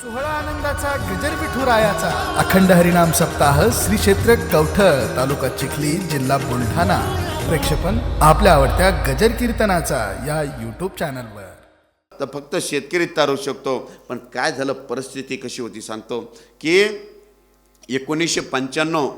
सोहळा आनंदाचा गजर विठुरायाचा अखंड हरिनाम सप्ताह श्री क्षेत्र कवठळ तालुका चिखली जिल्हा बुलढाणा. प्रेक्षेपण आपल्या आवडत्या गजर कीर्तनाचा या युट्यूब चॅनलवर तर फक्त शेतकरी तारू शकतो पण काय झालं परिस्थिती कशी होती सांगतो. की एकोणीसशे पंच्याण्णव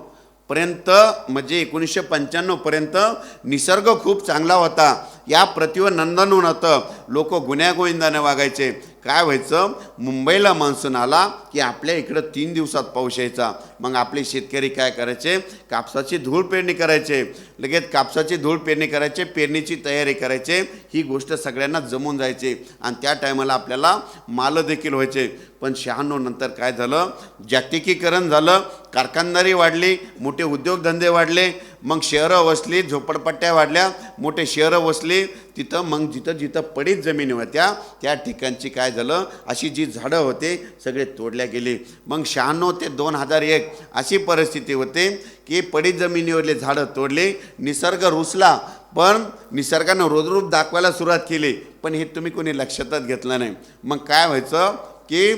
पर्यंत म्हणजे एकोणीसशे पंच्याण्णवपर्यंत निसर्ग खूप चांगला होता. या प्रतिवर नंदनवन होतं. लोक गुन्ह्यागोविंदाने वागायचे. काय व्हायचं? मुंबईला मान्सून आला की आपल्या इकडं तीन दिवसात पाऊस यायचा. मग आपले शेतकरी काय करायचे? कापसाची धूळ पेरणी करायचे. लगेच कापसाची धूळ पेरणी करायचे पेरणीची तयारी करायचे. ही गोष्ट सगळ्यांना जमून जायचे. आणि त्या टायमाला आपल्याला मालं देखील व्हायचे. पण शहाण्णव नंतर काय झालं? जागतिकीकरण झालं. कारखानदारी वाढली. मोठे उद्योगधंदे वाढले. मग शहरं वसली झोपडपट्ट्या वाढल्या मोठे शहरं वसली तिथं मग जिथं जिथं पडीत जमिनी होत्या त्या ठिकाणची काय झालं? अशी जी झाडं होते सगळे तोडल्या गेली. मग शहाण्णव ते दोन हजार एक अशी परिस्थिती होते की पडीत जमिनीवरले झाडं तोडले निसर्ग रुसला पण निसर्गानं रोजरूप दाखवायला सुरुवात केली पण हे तुम्ही कोणी लक्षातच घेतलं नाही. मग काय व्हायचं की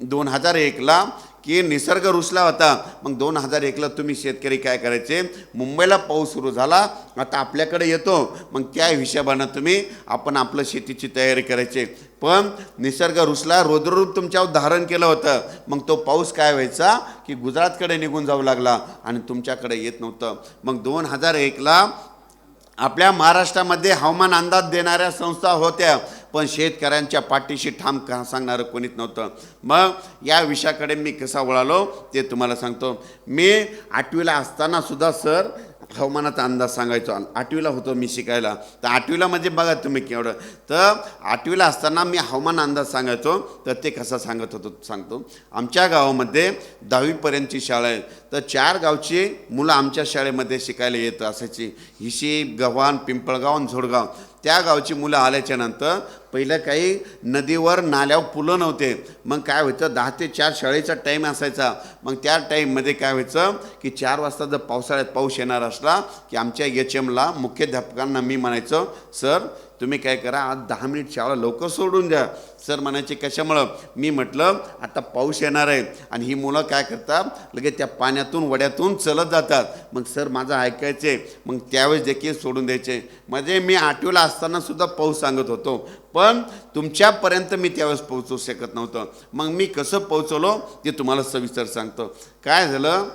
दोन हजार एकला की निसर्ग रुसला होता. मग दोन हजार एकला तुम्ही शेतकरी काय करायचे? मुंबईला पाऊस सुरू झाला. आता आपल्याकडे येतो. मग त्या हिशोबानं तुम्ही आपण आपलं शेतीची तयारी करायचे. पण निसर्ग रुसला रोद्ररूप तुमच्यावर धारण केलं होतं. मग तो पाऊस काय व्हायचा? की गुजरातकडे निघून जाऊ लागला आणि तुमच्याकडे येत नव्हतं. मग दोन हजार एकला आपल्या महाराष्ट्रामध्ये हवामान अंदाज देणाऱ्या संस्था होत्या. पण शेतकऱ्यांच्या पाठीशी ठाम का सांगणारं कोणीच नव्हतं. मग या विषयाकडे मी कसा वळालो ते तुम्हाला सांगतो. मी आठवीला असताना सुद्धा सर हवामानाचा अंदाज सांगायचो. आठवीला होतो मी शिकायला. तर आठवीला म्हणजे बघा तुम्ही केवढं. तर आठवीला असताना मी हवामान अंदाज सांगायचो. तर ते कसा सांगत होतो सांगतो. आमच्या गावामध्ये दहावीपर्यंतची शाळा आहे. तर चार गावची मुलं आमच्या शाळेमध्ये शिकायला येत असायची. हिशी गव्हाण पिंपळगाव आणि झोडगाव. त्या गावची मुलं आल्याच्यानंतर पहिलं काही नदीवर नाल्यावर पुलं नव्हते. मग काय व्हायचं? दहा ते चार शाळेचा टाईम असायचा. मग त्या टाईममध्ये काय व्हायचं? की चार वाजता जर पावसाळ्यात पाऊस येणार असला की आमच्या एच एमला मुख्याध्यापकांना मी म्हणायचं सर तुम्ही काय करा आज दहा मिनिट शाळा लवकर सोडून द्या. सर म्हणायचे कशामुळं? मी म्हटलं आता पाऊस येणार आहे. आणि ही मुलं काय करतात लगेच त्या पाण्यातून वड्यातून चलत जातात. मग सर माझं ऐकायचे मग त्यावेळेस देखील सोडून द्यायचे. म्हणजे मी आठवीला असताना सुद्धा पाऊस सांगत होतो. पण तुमच्यापर्यंत मी त्यावेळेस पोहोचू शकत नव्हतं. मग मी कसं पोहोचवलो ते तुम्हाला सविस्तर सांगतो. काय झालं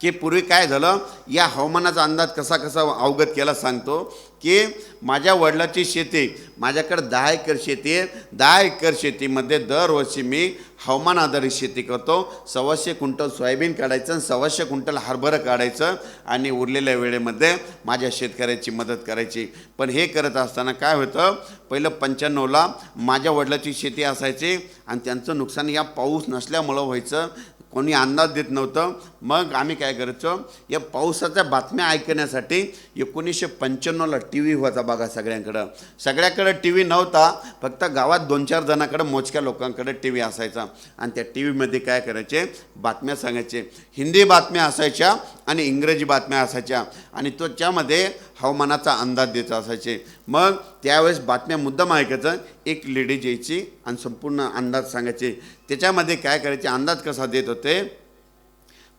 की पूर्वी काय झालं या हवामानाचा अंदाज कसा कसा अवगत केला सांगतो की माझ्या वडिलाची शेती माझ्याकडे दहा एकर शेती आहे. दहा एकर शेतीमध्ये दरवर्षी मी हवामान आधारित शेती करतो. सव्वाशे क्विंटल सोयाबीन काढायचं आणि सव्वाशे क्विंटल हरभरं काढायचं आणि उरलेल्या वेळेमध्ये माझ्या शेतकऱ्याची मदत करायची. पण हे करत असताना काय होतं पहिलं पंच्याण्णवला माझ्या वडिलाची शेती असायची आणि त्यांचं नुकसान या पाऊस नसल्यामुळं व्हायचं. कोणी अंदाज देत नव्हतं. मग आम्ही काय करायचो या पावसाच्या बातम्या ऐकण्यासाठी एकोणीसशे पंच्याण्णवला टी व्ही होता बघा सगळ्यांकडं. सगळ्याकडं टी व्ही नव्हता फक्त गावात दोन चार जणांकडं मोजक्या लोकांकडे टी व्ही असायचा. आणि त्या टी व्हीमध्ये काय करायचे बातम्या सांगायचे. हिंदी बातम्या असायच्या आणि इंग्रजी बातम्या असायच्या. आणि तो त्यामध्ये हवामानाचा अंदाज देत असायचे. मग त्यावेळेस बातम्या मुद्दाम ऐकायचं एक लेडीज यायची आणि संपूर्ण अंदाज सांगायचे. त्याच्यामध्ये काय करायचे अंदाज कसा देत होते?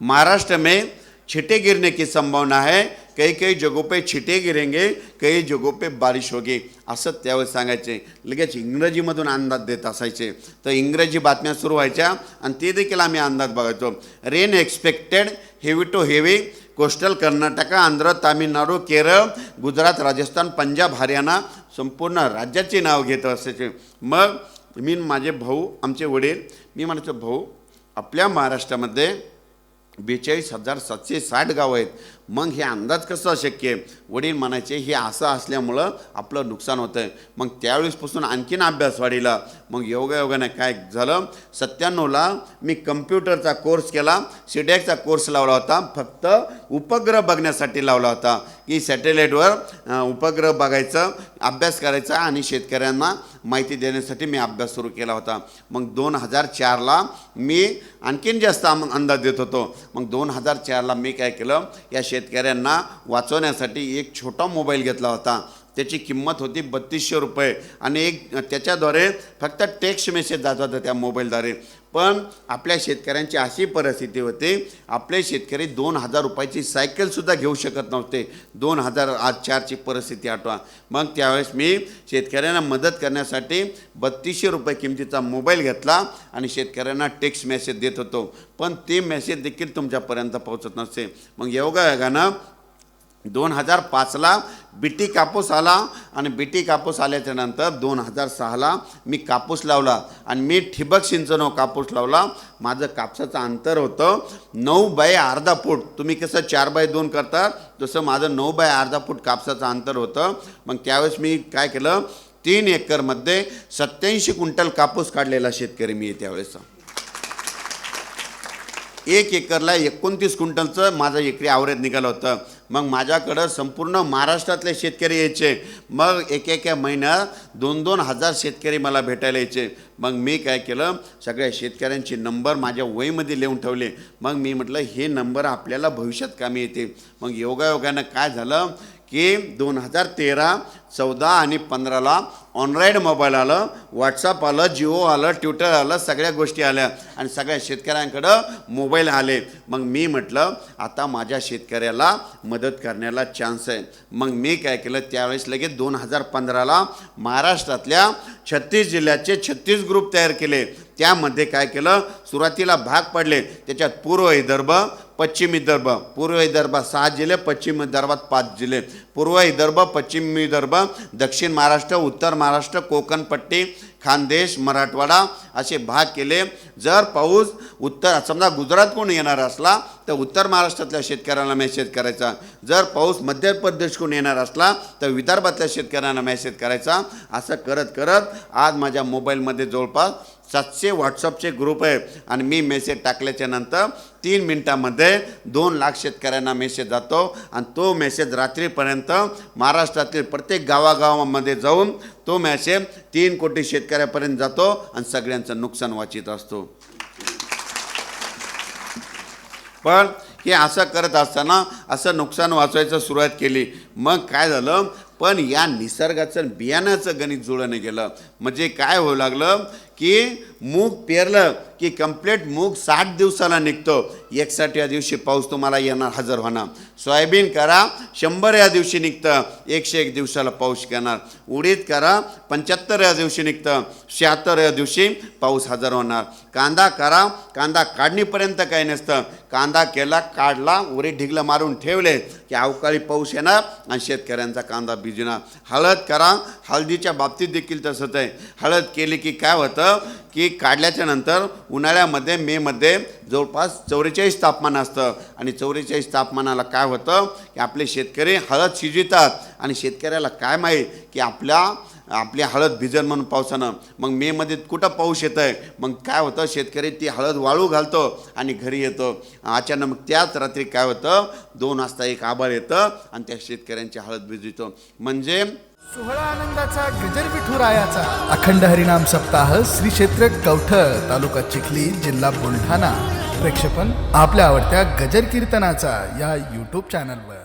महाराष्ट्र में छिटे गिरने की संभावना है. कई काही जगो पे छिटे गिरेंगे कई जगो पे बारिश होगी. असं त्यावेळेस सांगायचे. लगेच इंग्रजीमधून अंदाज देत असायचे. तर इंग्रजी बातम्या सुरू व्हायच्या आणि ते देखील आम्ही अंदाज बघायचो. Rain expected heavy to heavy coastal Karnataka Andhra Tamil Nadu Kerala Gujarat Rajasthan Punjab Haryana संपूर्ण राज्याचे नाव घेत असायचे. मग मी माझे भाऊ आमचे वडील मी म्हणायचो भाऊ आपल्या महाराष्ट्रामध्ये बेचाळीस हजार सातशे साठ गाव आहेत. मग हे अंदाज कसं शक्य आहे? वडील म्हणायचे हे असं असल्यामुळं आपलं नुकसान होतं आहे मग त्यावेळेसपासून आणखीन अभ्यास वाढीला. मग योगायोगाने काय झालं? सत्त्याण्णवला मी कम्प्युटरचा कोर्स केला. सीडॅकचा कोर्स लावला होता. फक्त उपग्रह बघण्यासाठी लावला होता. की सॅटेलाईटवर उपग्रह बघायचं अभ्यास करायचा आणि शेतकऱ्यांना माहिती देण्यासाठी मी अभ्यास सुरू केला होता. मग दोन हजार चारला मी आणखीन जास्त अंदाज देत होतो. मग दोन हजार चारला मी काय केलं या शेतकऱ्यांना वाचवण्यासाठी एक छोटा मोबाईल घेतला होता. त्याची किंमत होती बत्तीसशे रुपये आणि एक त्याच्याद्वारे फक्त टेक्स्ट मेसेज जात होता त्या मोबाईलद्वारे. पण आपल्या शेतकऱ्यांची अशी परिस्थिती होती आपले शेतकरी दोन हजार रुपयाची सायकलसुद्धा घेऊ शकत नव्हते. दोन हजार आज चारची परिस्थिती आठवा. मग त्यावेळेस मी शेतकऱ्यांना मदत करण्यासाठी बत्तीसशे रुपये किमतीचा मोबाईल घेतला आणि शेतकऱ्यांना टेक्स्ट मेसेज देत होतो. पण ते मेसेज देखील तुमच्यापर्यंत पोहोचत नसते. मग योगायोगानं दोन हजार पाचला बीटी कापूस आला आणि बीटी कापूस आल्याच्यानंतर दोन हजार सहाला मी कापूस लावला आणि मी ठिबक सिंचनो कापूस लावला. माझं कापसाचं अंतर होतं नऊ बाय अर्धा फूट. तुम्ही कसं चार बाय दोन करता तसं माझं नऊ बाय अर्धा फूट कापसाचं अंतर होतं. मग त्यावेळेस मी काय केलं तीन एकरमध्ये सत्याऐंशी क्विंटल कापूस काढलेला शेतकरी मी त्यावेळेसचा. त्यावेळेस एक एकरला एकोणतीस क्विंटलचं माझं एकरी आवरेत निघालं होतं. मग माझ्याकडं संपूर्ण महाराष्ट्रातले शेतकरी यायचे. मग एक एका महिन्यात दोन दोन हजार शेतकरी मला भेटायला यायचे. मग मी काय केलं सगळ्या शेतकऱ्यांचे नंबर माझ्या वहीमध्ये लिहून ठेवले. मग मी म्हटलं हे नंबर आपल्याला भविष्यात कामी येते मग योगायोगानं काय झालं की दोन हजार तेरा चौदा आणि पंधराला ऑनराईड मोबाईल आलं व्हॉट्सअप आलं जिओ आलं ट्विटर आलं सगळ्या गोष्टी आल्या आणि सगळ्या शेतकऱ्यांकडं मोबाईल आले. मग मी म्हटलं आता माझ्या शेतकऱ्याला मदत करण्याला चान्स आहे. मग मी काय केलं त्यावेळेस लगेच दोन हजार पंधराला महाराष्ट्रातल्या छत्तीस जिल्ह्याचे छत्तीस ग्रुप तयार केले. त्यामध्ये काय केलं सुरुवातीला भाग पडले. त्याच्यात पूर्व विदर्भ पश्चिम विदर्भ पूर्व विदर्भ सहा जिल्हे पश्चिम विदर्भात पाच जिल्हे पूर्व विदर्भ पश्चिम विदर्भ दक्षिण महाराष्ट्र उत्तर महाराष्ट्र कोकणपट्टी खानदेश मराठवाडा असे भाग केले. जर पाऊस उत्तर समजा गुजरातकडून येणार असला तर उत्तर महाराष्ट्रातल्या शेतकऱ्यांना मेसेज करायचा. जर पाऊस मध्य प्रदेशकडून येणार असला तर विदर्भातल्या शेतकऱ्यांना मेसेज करायचा. असं करत करत आज माझ्या मोबाईलमध्ये जवळपास सातशे व्हॉट्सअपचे ग्रुप आहे. आणि मी मेसेज टाकल्याच्या नंतर तीन मिनटामध्ये दोन लाख शेतकऱ्यांना मेसेज जातो. आणि तो मेसेज रात्रीपर्यंत महाराष्ट्रातील प्रत्येक गावागावामध्ये जाऊन तो मेसेज तीन कोटी शेतकऱ्यापर्यंत जातो आणि सगळ्यांचं नुकसान वाचित असतो. पण हे असं करत असताना असं नुकसान वाचवायचं सुरुवात केली. मग काय झालं? पण या निसर्गाचं बियाण्याचं गणित जुळणं गेलं. म्हणजे काय होऊ लागलं? की मूग पेरलं की कंप्लीट मूग साठ दिवसाला निघतो. एकसाठी या दिवशी पाऊस तुम्हाला येणार हजर होणार. सोयाबीन करा शंभर या दिवशी निघतं. एकशे एक दिवसाला पाऊस येणार. उडीद करा पंच्याहत्तर या दिवशी निघतं. शहात्तर या दिवशी पाऊस हजर होणार. कांदा करा कांदा काढणीपर्यंत काही नसतं. कांदा केला काढला उडीद ढिगलं मारून ठेवले की अवकाळी पाऊस येणार आणि शेतकऱ्यांचा कांदा भिजणार. हळद करा हळदीच्या बाबतीत देखील तसंच आहे. हळद केली की काय होतं? की काढल्याच्या नंतर उन्हाळ्यामध्ये मेमध्ये जवळपास चौवेचाळीस तापमान असतं. आणि चौवेचाळीस तापमानाला काय होतं? की आपले शेतकरी हळद शिजवितात. आणि शेतकऱ्याला काय माहीत? की आपल्या आपली हळद भिजन म्हणून पावसानं. मग मेमध्ये कुठं पाऊस येतं आहे मग काय होतं? शेतकरी ती हळद वाळू घालतो आणि घरी येतो. अचानक मग त्याच रात्री काय होतं? दोन वाजता एक आभाळ येतं आणि त्या शेतकऱ्यांची हळद भिजवितो. म्हणजे सोहळा आनंदाचा गजर विठुरायाचा अखंड हरिनाम सप्ताह श्री क्षेत्र कवठळ तालुका चिखली जिल्हा बुलढाणा. प्रेक्षेपण आपल्या आवडत्या गजर कीर्तनाचा या यूट्यूब चॅनलवर